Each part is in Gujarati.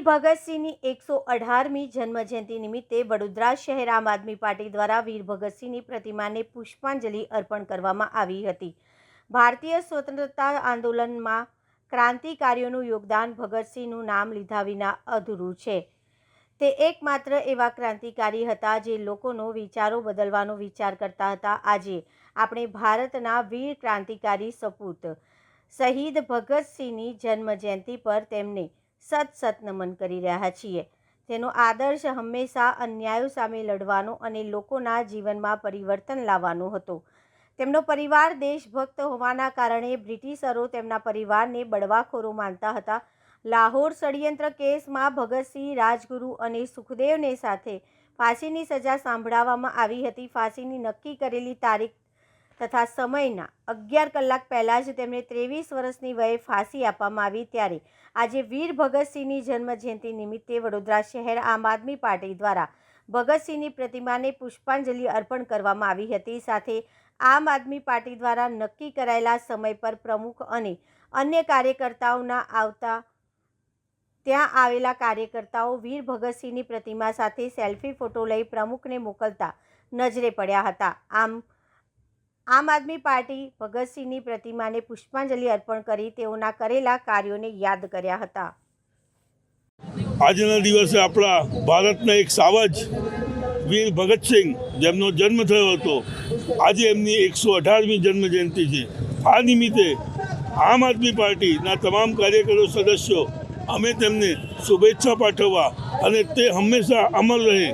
ભગતસિંહની એકસો અઢારમી જન્મજયંતિ નિમિત્તે વડોદરા શહેર આમ આદમી પાર્ટી દ્વારા વીર ભગતસિંહની પ્રતિમાને પુષ્પાંજલિ અર્પણ કરવામાં આવી હતી. ભારતીય સ્વતંત્રતા આંદોલનમાં ક્રાંતિકારીઓનું યોગદાન ભગતસિંહનું નામ લીધા વિના અધૂરું છે. તે એકમાત્ર એવા ક્રાંતિકારી હતા જે લોકોનો વિચારો બદલવાનો વિચાર કરતા હતા. આજે આપણે ભારતના વીર ક્રાંતિકારી સપૂત શહીદ ભગતસિંહની જન્મજયંતિ પર તેમને સત સત નમન કરી રહ્યા છીએ. તેનો આદર્શ હંમેશા અન્યાયો સામે લડવાનો અને લોકોના જીવનમાં પરિવર્તન લાવવાનો હતો. તેમનો પરિવાર દેશભક્ત હોવાના કારણે બ્રિટિશરો તેમના પરિવારને બળવાખોરો માનતા હતા. લાહોર ષડયંત્ર કેસમાં ભગતસિંહ, રાજગુરુ અને સુખદેવને સાથે ફાંસીની સજા સાંભળાવવામાં આવી હતી. ફાંસીની નક્કી કરેલી તારીખ તથા સમયના અગિયાર કલાક પહેલાં જ તેમને ત્રેવીસ વર્ષની વયે ફાંસી આપવામાં આવી ત્યારે આજે વીર ભગતસિંહની જન્મજયંતિ નિમિત્તે વડોદરા શહેર આમ આદમી પાર્ટી દ્વારા ભગતસિંહની પ્રતિમાને પુષ્પાંજલિ અર્પણ કરવામાં આવી હતી. સાથે આમ આદમી પાર્ટી દ્વારા નક્કી કરાયેલા સમય પર પ્રમુખ અને અન્ય કાર્યકર્તાઓના આવતા ત્યાં આવેલા કાર્યકર્તાઓ વીર ભગતસિંહની પ્રતિમા સાથે સેલ્ફી ફોટો લઈ પ્રમુખને મોકલતા નજરે પડ્યા હતા. આમ આમ આદમી પાર્ટી ભગતસિંહની પ્રતિમાને પુષ્પાંજલિ અર્પણ કરી તેઓના કરેલા કાર્યોને યાદ કર્યા હતા. આજના દિવસે આપણા ભારતના એક સાવજ વીર ભગતસિંહ, જેમનો જન્મ થયો હતો, આજે એમની એકસો અઢારમી જન્મ જયંતિ છે. આ નિમિત્તે આમ આદમી પાર્ટીના તમામ કાર્યકરો, સદસ્યો, અમે તેમને શુભેચ્છા પાઠવવા અને તે હંમેશા અમર રહે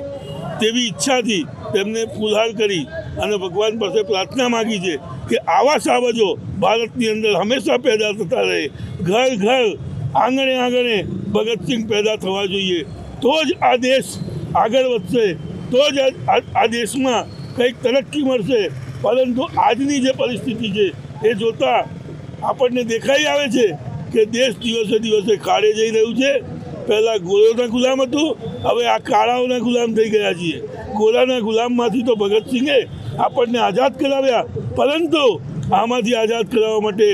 તેવી ઈચ્છાથી તેમને ફુલહાર કરી અને ભગવાન પાસે પ્રાર્થના માગી છે કે આવા સાવજો ભારતની અંદર હંમેશા પેદા થતા રહે. ઘર ઘર આંગણે આંગણે ભગતસિંહ પેદા થવા જોઈએ. તો જ આ દેશ આગળ વધશે. તો જ આ- દેશમાં કંઈક તરક્કી મળશે. પરંતુ આજની જે પરિસ્થિતિ છે એ જોતાં આપણને દેખાઈ આવે છે કે દેશ દિવસે દિવસે કાળે જઈ રહ્યું છે. પહેલાં ગોળોના ગુલામ હતું. હવે આ કાળાઓના ગુલામ થઈ ગયા છીએ. ગોરાના ગુલામમાંથી તો ભગતસિંહે આપણને આઝાદ કરાવ્યા. પરંતુ આમાંથી આઝાદ કરાવવા માટે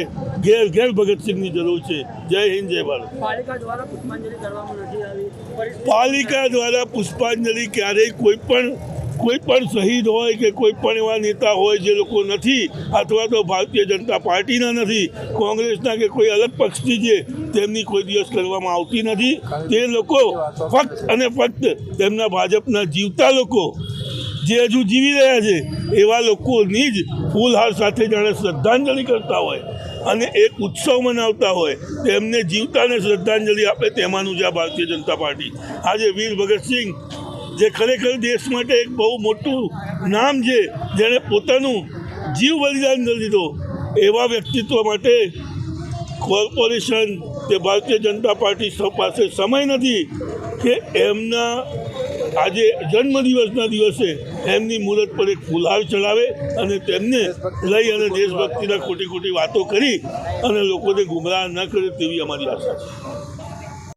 ઘેર ઘેર ભગતસિંહની જરૂર છે. જય હિન્દ જય ભારત. પાલિકા દ્વારા પુષ્પાંજલિ ક્યારેય કોઈ પણ કોઈ પણ શહીદ હોય કે કોઈ પણ એવા નેતા હોય જે લોકો નથી અથવા તો ભારતીય જનતા પાર્ટીના નથી કોંગ્રેસના કે કોઈ અલગ પક્ષની છે તેમની કોઈ દિવસ કરવામાં આવતી નથી તે લોકો ફક્ત અને ફક્ત તેમના ભાજપના જીવતા લોકો જે હજુ જીવી રહ્યા છે, એવા લોકોની જ ફૂલહાર સાથે જાણે શ્રદ્ધાંજલિ કરતા હોય અને એક ઉત્સવ મનાવતા હોય, તેમને જીવતાને શ્રદ્ધાંજલિ આપે તેમાંનું છે આ ભારતીય જનતા પાર્ટી. આજે વીર ભગતસિંહ જે ખરેખર દેશ માટે એક બહુ મોટું નામ છે, જેણે પોતાનું જીવ બલિદાન દીધો, એવા વ્યક્તિત્વ માટે કોર્પોરેશન કે ભારતીય જનતા પાર્ટી પાસે સમય નથી કે એમના આજે જન્મદિવસના દિવસે એમની મુહૂર્ત પર એક ફુલહાર ચડાવે અને તેમને લઈ અને દેશભક્તિના ખોટી ખોટી વાતો કરી અને લોકોને ગુમરાહ ન કરે તેવી અમારી આશા છે.